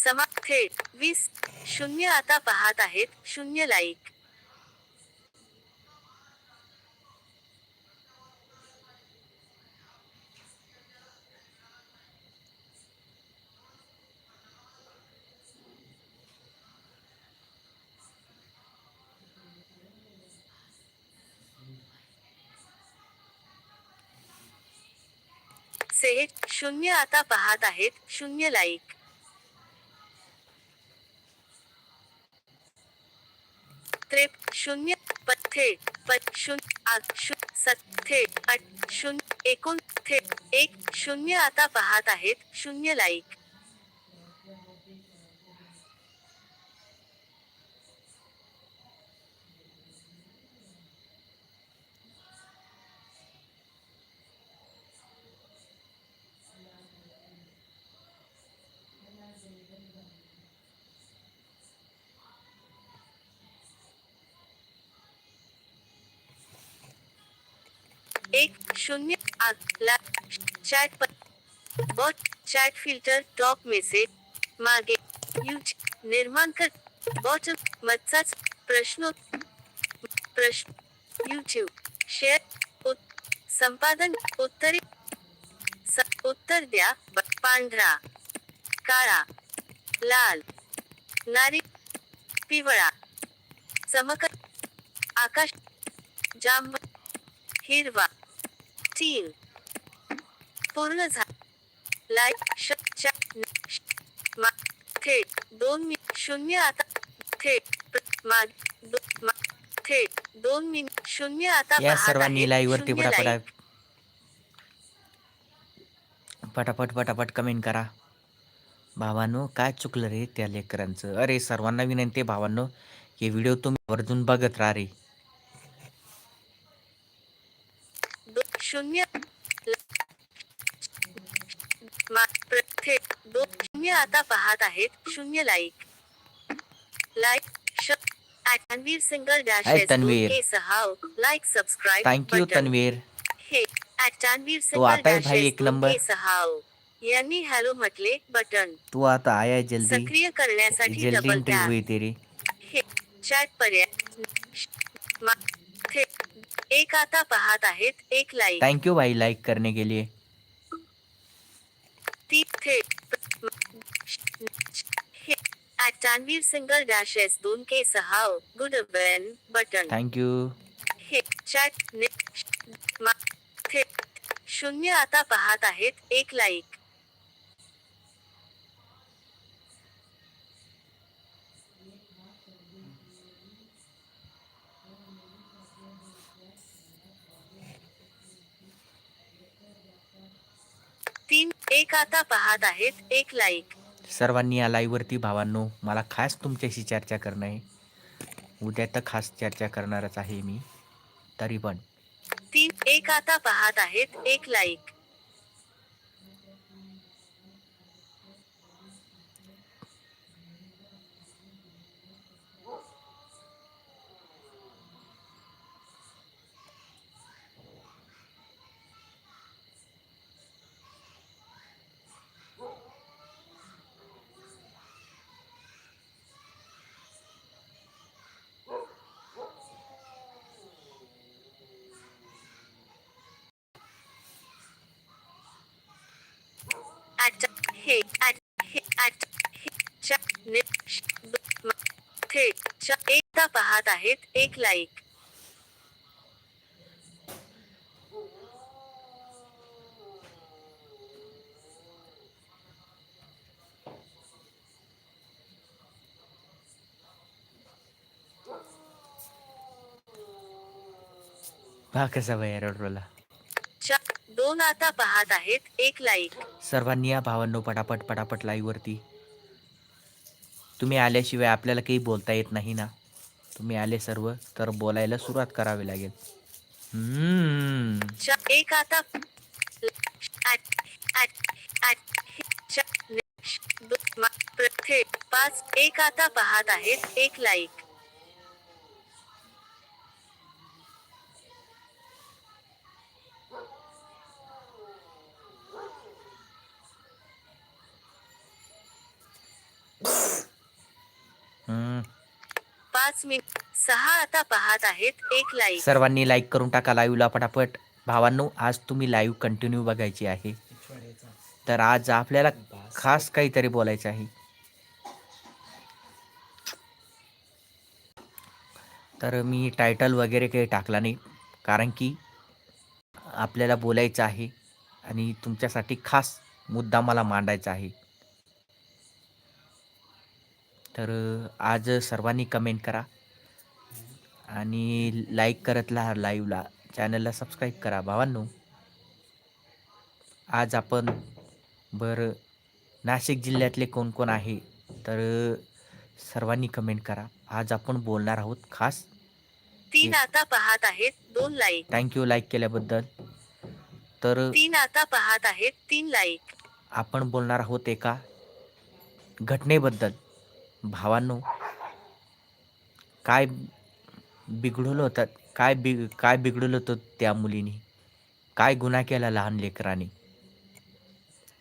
समा थेट वीस शून्य आता पाहत आहेत शून्य लाईक सेट शून्य आता पाहत आहेत शून्य लाईक शून्य पथे थेट प- शून्य अठ शून्य शून्य एकूण थेट एक शून्य आता पाहत आहेत शून्य लाईक एक शून्य आठ ला chat bot chat filter top message मागे यूज निर्माण कर. बॉट मत्साच प्रश्नो प्रश्न यूट्यूब शेअर उत- संपादन उत्तरे स- उत्तर द्या. ब- पांढरा काळा लाल नारी पिवळा चमक आकाश जांभ हिरवा तीन पूर्ण झा लाईक श च न- श- मा थेट दोन मि शून्य आता थेट माग थेट दोन मिनिट शून्य आता या सर्वांनी. लाईव्ह वरती पटापट. पटापट पटापट कमेंट करा. भावांनो काय चुकलं रे त्या लेकरांचं? अरे सर्वांना विनंती आहे भावांनो हे व्हिडिओ तुम्ही आवर्जून बघत राहा रे. शून्य शून्य आता पाहत आहेत. शून्य like like Tanveer single dash Tanveer. Like subscribe thank you button. Tanveer हे तन्वीर सिंगल डॅश भाई एक नंबर. सहाव यांनी हॅलो म्हटले बटन तू आता आया जल्दी. सक्रिय करण्यासाठी डबल टॅप हे. चॅट पर्याय एक आता पाहत आहेत एक लाईक थैंक यू भाई लाइक करने के लिए. ती थेट तानवीर सिंगल डॅश एस दोन के सहाव गुड बेन बटन थैंक यू हे चॅट शून्य आता पाहत आहेत एक लाईक एक आता पाहत आहेत एक लाईक सर्वांनी या लाईव्ह वरती भावांनो मला खास तुमच्याशी चर्चा करणं आहे. उद्या तर खास चर्चा करणारच आहे मी. तरी पण. तीन एक आता पाहत आहेत एक लाईक हे एकदा पाहत आहेत एक लाईक हा कसा भाई रडरोला च दोन आता पाहत आहेत एक लाईक सर्वांनी या भावांनो पटापट पटापट लाईव्ह वरती तुम्ही आल्याशिवाय आपल्याला काही बोलता येत नाही ना तुम्ही आले सर्व तर बोलायला सुरुवात करावी लागेल हम्म. एक आता हे पाच एक आता पाहत आहेत एक लाईक पाच मिनिट. सहा आता पाहत आहेत एक लाईक सर्वांनी लाईक करून टाका लाईव्हला पटापट. भावांनो आज तुम्ही लाईव्ह कंटिन्यू बघायची आहे. तर आज आपल्याला खास काहीतरी बोलायचं आहे. तर मी टायटल वगैरे काही टाकला नाही कारण की आपल्याला बोलायचं आहे आणि तुमच्यासाठी खास मुद्दा मला मांडायचा आहे. तर आज सर्वांनी कमेंट करा. आणि लाईक करत राहा लाईव्हला चॅनलला सबस्क्राईब करा भावांनो. आज आपण बरं नाशिक जिल्ह्यातले कोण कोण आहे? तर सर्वांनी कमेंट करा. आज आपण बोलणार आहोत खास. तीन आता पाहत आहेत दोन लाईक थँक्यू लाईक केल्याबद्दल. तर तीन आता पाहत आहेत तीन लाईक आपण बोलणार आहोत एका घटनेबद्दल. भावांनो काय बिघडवलं होतं काय बिग काय बिघडवलं होतं त्या मुलीने? काय गुन्हा केला लहान लेकराने?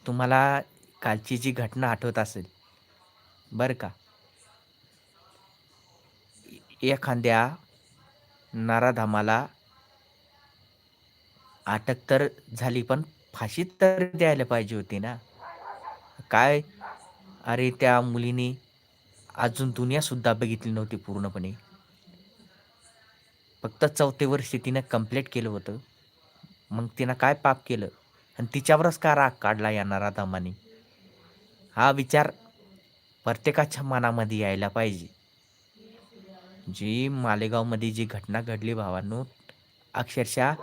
तुम्हाला कालची जी घटना आठवत असेल बरं का? एखाद्या नाराधामाला अटक तर झाली पण फाशी तर द्यायला पाहिजे होती ना? काय? अरे त्या मुलीने अजून दुनियासुद्धा बघितली नव्हती पूर्णपणे. फक्त चौथे वर्षी तिनं कंप्लीट केलं होतं. मग तिनं काय पाप केलं? आणि तिच्यावरच का राग काढला या राधामाने हा विचार प्रत्येकाच्या मनामध्ये यायला पाहिजे. जी मालेगावमध्ये जी घटना घडली भावांनो अक्षरशः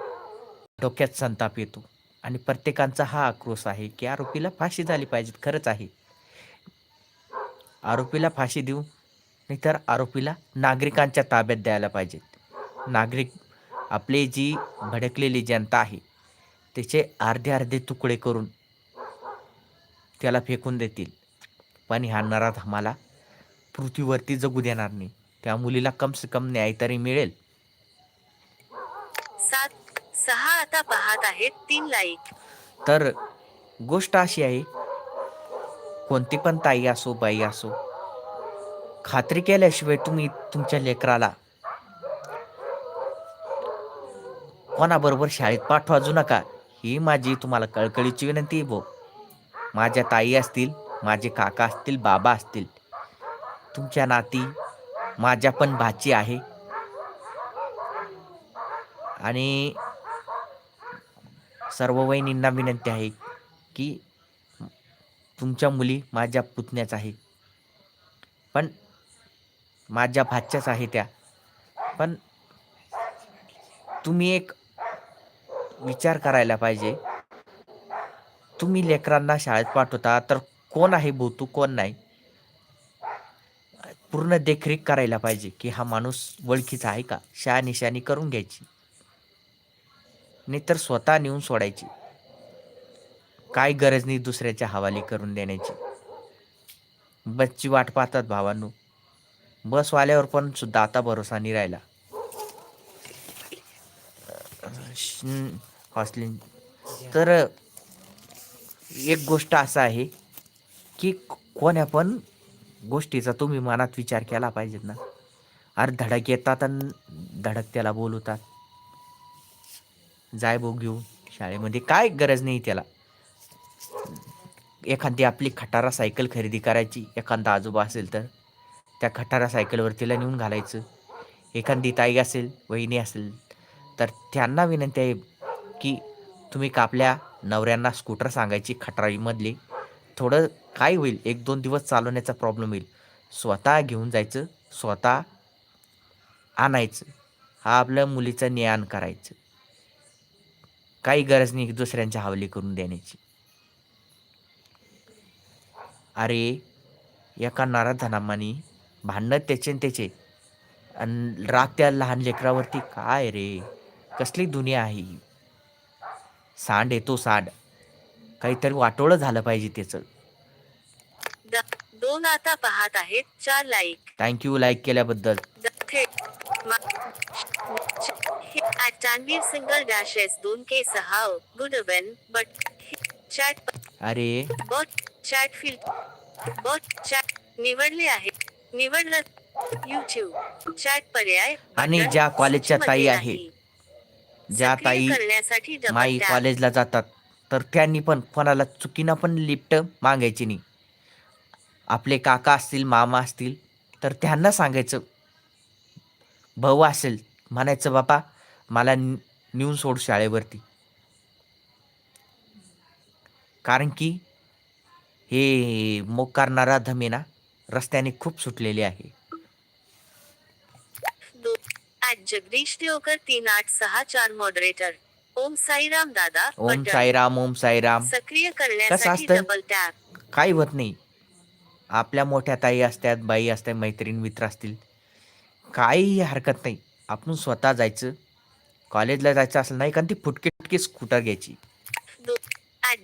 डोक्यात संताप येतो. आणि प्रत्येकांचा हा आक्रोश आहे की आरोपीला फाशी झाली पाहिजे खरंच आहे. आरोपीला फाशी देऊ नाहीतर आरोपीला नागरिकांच्या ताब्यात द्यायला पाहिजेत. नागरिक आपली जी भडकलेली जनता आहे त्याचे अर्धे अर्धे तुकडे करून त्याला फेकून देतील. पण ह्या नरात आम्हाला पृथ्वीवरती जगू देणार नाही. त्या मुलीला कम से कम न्याय तरी मिळेल. सात सहा आता पाहत आहेत तीन लाईक. तर गोष्ट अशी आहे कोणती पण ताई असो बाई असो खात्री केल्याशिवाय तुम्ही तुमच्या लेकराला कोणाबरोबर शाळेत पाठवाजू नका. ही माझी तुम्हाला कळकळीची विनंती आहे भो माझ्या ताई असतील माझे काका असतील बाबा असतील तुमच्या नाती माझ्या पण भाची आहे. आणि सर्व वहिनींना विनंती आहे की तुमच्या मुली माझ्या पुतण्याच आहे. पण माझ्या भाच्याच आहे त्या. पण तुम्ही एक विचार करायला पाहिजे. तुम्ही लेकरांना शाळेत पाठवता तर कोण आहे भोतू कोण नाही? पूर्ण देखरेख करायला पाहिजे की हा माणूस ओळखीचा आहे का? शहानिशानी करून घ्यायची. नाहीतर स्वतः नेऊन सोडायची. काय गरज नाही दुसऱ्याच्या हवाली करून देण्याची. बसची वाट पाहतात भावांनो. बसवाल्यावर पण सुद्धा आता भरोसा नाही राहिला. हॉस्लिन तर एक गोष्ट असं आहे की कोण्या पण गोष्टीचा तुम्ही मनात विचार केला पाहिजेत ना. अरे धडक येतात आणि धडक त्याला बोलवतात. जाय भाऊ घेऊन शाळेमध्ये. काय गरज नाही त्याला. एखादी आपली खटारा सायकल खरेदी करायची एखादा आजोबा असेल तर त्या खटारा सायकलवर तिला नेऊन घालायचं. एखादी ताई असेल वहिनी असेल तर त्यांना विनंती आहे की तुम्ही का आपल्या नवऱ्यांना स्कूटर सांगायची खटारीमधली. थोडं काय होईल एक दोन दिवस चालवण्याचा प्रॉब्लेम होईल. स्वतः घेऊन जायचं स्वतः आणायचं. हा आपल्या मुलीचं ज्ञान करायचं. काही गरज नाही दुसऱ्यांच्या हवाली करून देण्याची. अरे एका नाराधनामानी भांडणं त्याचे न त्याचे. आणि राग त्या लहान लेकरावरती काय रे? कसली दुनिया आहे ही? सांड येतो सांड. काहीतरी वाटोळं झालं पाहिजे त्याचं. दोन आता पाहत आहेत चार लाईक थँक्यू लाईक केल्याबद्दल. सिंगल डॅश एस दोन के सहा गुड वन बट चॅट अरे. Bot chat field bot chat निवडले आहे. निवडलं युट्यूब चॅट पर्याय आणि ज्या कॉलेजच्या ताई आहे. ज्या ताई करण्यासाठी माई. कॉलेजला जातात तर त्यांनी पण कोणाला चुकीनं पण लिफ्ट मागायची नाही. आपले काका असतील मामा असतील तर त्यांना सांगायचं भाऊ असेल म्हणायचं बापा मला नेऊन सोड शाळेवरती. कारण की हे मोक करणारा धमेना रस्त्याने खूप सुटलेले आहे. जगदीश देवकर तीन आठ सहा चार मॉडरेटर ओम साईराम दादा ओम. साईराम ओम साईराम. सक्रिय करण्यासाठी? डबल टॅप काही होत नाही. आपल्या मोठ्या ताई असतात बाई असतात मैत्रीण मित्र असतील. काही हरकत नाही. आपण स्वतः जायचं. कॉलेजला जायचं असेल नाही कारण ती फुटकी फुटकी स्कूटर घ्यायची.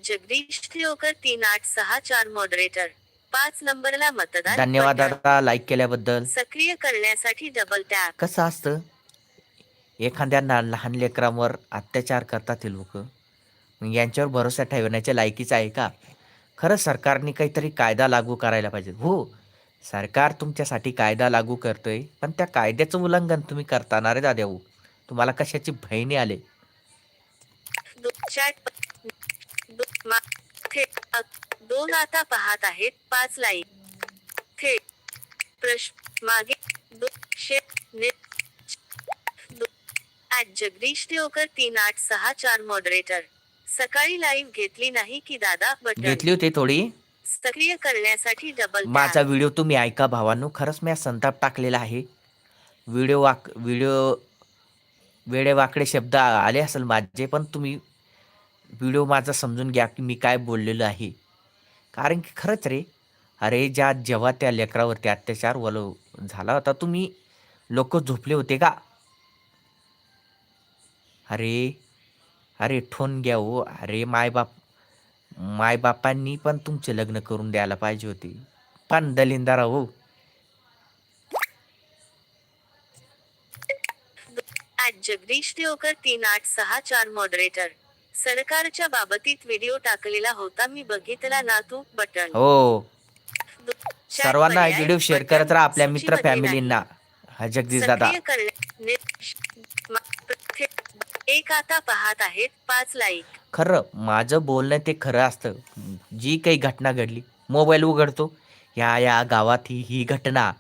जगदीश देवकर तीन आठ सहा चार मॉडरेटर पाच नंबरला मतदान धन्यवाद. दादा लाईक केल्याबद्दल. सक्रिय करण्यासाठी डबल टॅप कसं असतं? एखाद्या ना लहान लेकरांवर अत्याचार करतात लोक यांच्यावर भरोसा ठेवण्याच्या लायकीचं आहे का? खरं सरकारने काहीतरी कायदा लागू करायला पाहिजे. हो सरकार तुमच्यासाठी कायदा लागू करतोय पण त्या कायद्याचं उल्लंघन तुम्ही करताना रे दादा तुम्हाला कशाची भयणी आले? दो चॅट थेट दोन आता पाहत आहेत पाच लाईक थेट प्रश्न मागे दो जगदीश देवकर तीन आठ सहा चार मॉडरेटर सकाळी लाईव्ह घेतली नाही की दादा बटन. घेतली होती थोडी. सक्रिय करण्यासाठी डबल माझा व्हिडिओ तुम्ही ऐका भावांनो खरंच मी संताप टाकलेला आहे. व्हिडिओ वाक व्हिडिओ वेडे वाकडे शब्द आले असेल माझे पण तुम्ही व्हिडिओ माझा समजून घ्या की मी काय बोललेलो आहे. कारण की खरंच रे अरे ज्या जेव्हा त्या लेकरावरती अत्याचार वलो झाला होता तुम्ही लोक झोपले होते का? अरे अरे ठोन घ्या हो. अरे मायबाप मायबापांनी पण तुमचे लग्न करून द्यायला पाहिजे होते. पण दलिंदारा हो. जगदीश देवकर तीन आठ सहा चार मॉडरेटर सरकारच्या बाबतीत व्हिडिओ टाकलेला होता मी बघितला ना तू बटन. हो. सर्वांना व्हिडिओ शेअर करत राहा आपल्या मित्र फॅमिलींना जगदीश दादा. एक आता पाहत आहेत पाच लाईक खरं माझं बोलणं ते खरं असतं. जी काही घटना घडली मोबाईल उघडतो या या गावात ही ही घटना.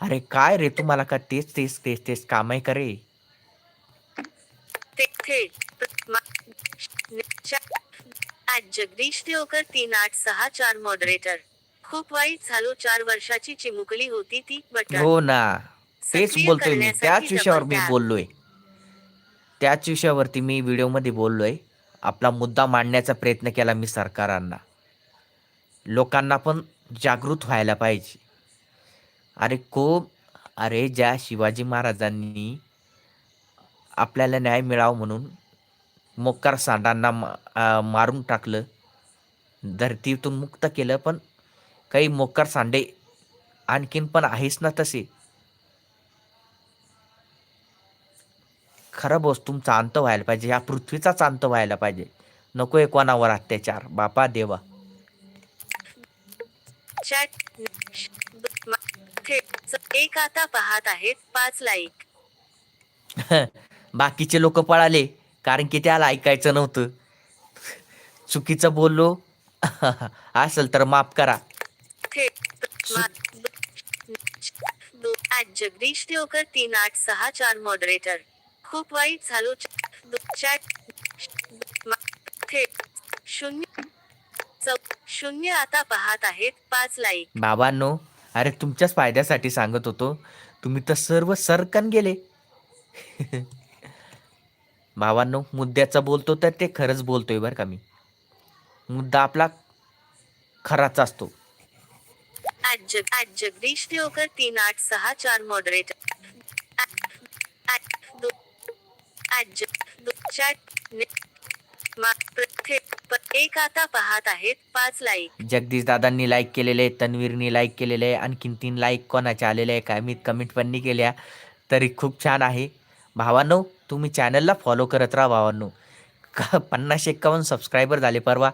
अरे काय रे तुम्हाला का तेच तेच तेच तेच कामही करे ते थेट मा- ने- चॅट- ऍट जगदीश देवकर तीन आठ सहा चार मॉडरेटर खूप वाईट झालो चार वर्षाची चिमुकली होती ती बटन. हो ना. तेच बोलतोय मी. त्याच विषयावर मी. बोललोय. त्याच विषयावरती मी व्हिडिओमध्ये बोललोय. आपला मुद्दा मांडण्याचा प्रयत्न केला मी सरकारांना. लोकांना पण जागृत व्हायला पाहिजे. अरे को अरे ज्या शिवाजी महाराजांनी आपल्याला न्याय मिळावा म्हणून मोक्कार सांडांना मा- मारून टाकलं. धरतीतून मुक्त केलं पण काही मोक्कार सांडे आणखीन पण आहेच ना तसे. खरं बोस तुमचा अंत व्हायला पाहिजे. या पृथ्वीचाच अंत व्हायला पाहिजे. नको कोणावर अत्याचार. बापा देवा. एक आता पाहत आहेत पाच लाईक. बाकीचे लोक पळाले. कारण की त्याला ऐकायचं नव्हतं. चुकीचं बोललो असेल तर माफ करा. जगदीश देवकर तीन आठ सहा चार मॉडरेटर खूप वाईट झालो शून्य शून्य आता पाहत आहेत पाच लाईक बाबांनो अरे तुमच्याच फायद्यासाठी सांगत होतो तुम्ही तर सर्व सरकन गेले. बाबांनो मुद्द्याचं बोलतो तर ते खरंच बोलतोय बरं का मी. मुद्दा आपला खराच असतो. जगदीश देवकर तीन आठ सहा चार मॉडरेटर एक आता पाहत आहेत पाच लाईक जगदीश दादांनी लाईक केलेले आहे तन्वीरनी लाईक केलेले आहे आणखीन तीन लाईक कोणाचे आलेले आहे काय मी कमेंट पण नाही केल्या. तरी खूप छान आहे. भावांनो तुम्ही चॅनलला फॉलो करत राहा भावांनो. का पन्नास एक्कावन्न सबस्क्रायबर झाले परवा.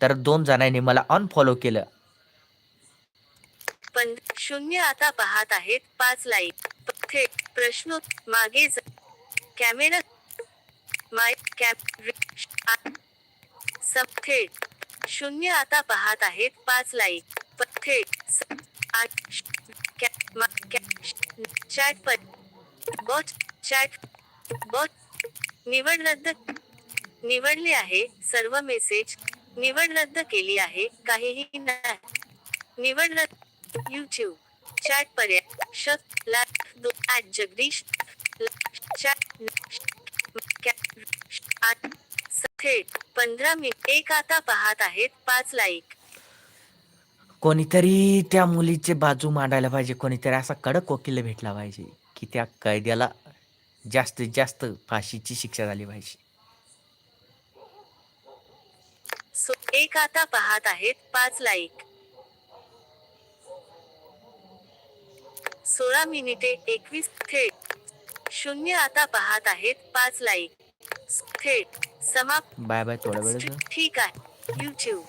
तर दोन जणांनी मला अनफॉलो केलं. पण शून्य आता पाहत आहेत पाच लाईक थेट प्रश्न मागे कॅमेरा माय कॅप सब थेट शून्य आता पाहत आहेत पाच लाईक थेट आठ कॅ- चॅट पर बॉट चॅट निवड रद्द निवडली आहे सर्व मेसेज निवड रद्द केली आहे काहीही नाही. निवड रद्द यूट्यूब चॅट पर्याय शक ला ॲट जगदीश चॅट थेट पंधरा मिनिट एक आता पाहत आहेत पाच लाईक कोणीतरी त्या मुलीचे बाजू मांडायला पाहिजे कोणीतरी असा कडक वकील भेटला पाहिजे की त्या कैद्याला जास्तीत जास्त फाशीची शिक्षा झाली पाहिजे. सो एक आता पाहत आहेत पाच लाईक. सोळा मिनिटे एकवीस थेट. शून्य आता पाहत आहेत पाच लाईक. थेट. समाप्त. बाय बाय थोड्या वेळ ठीक आहे. यूट्यूब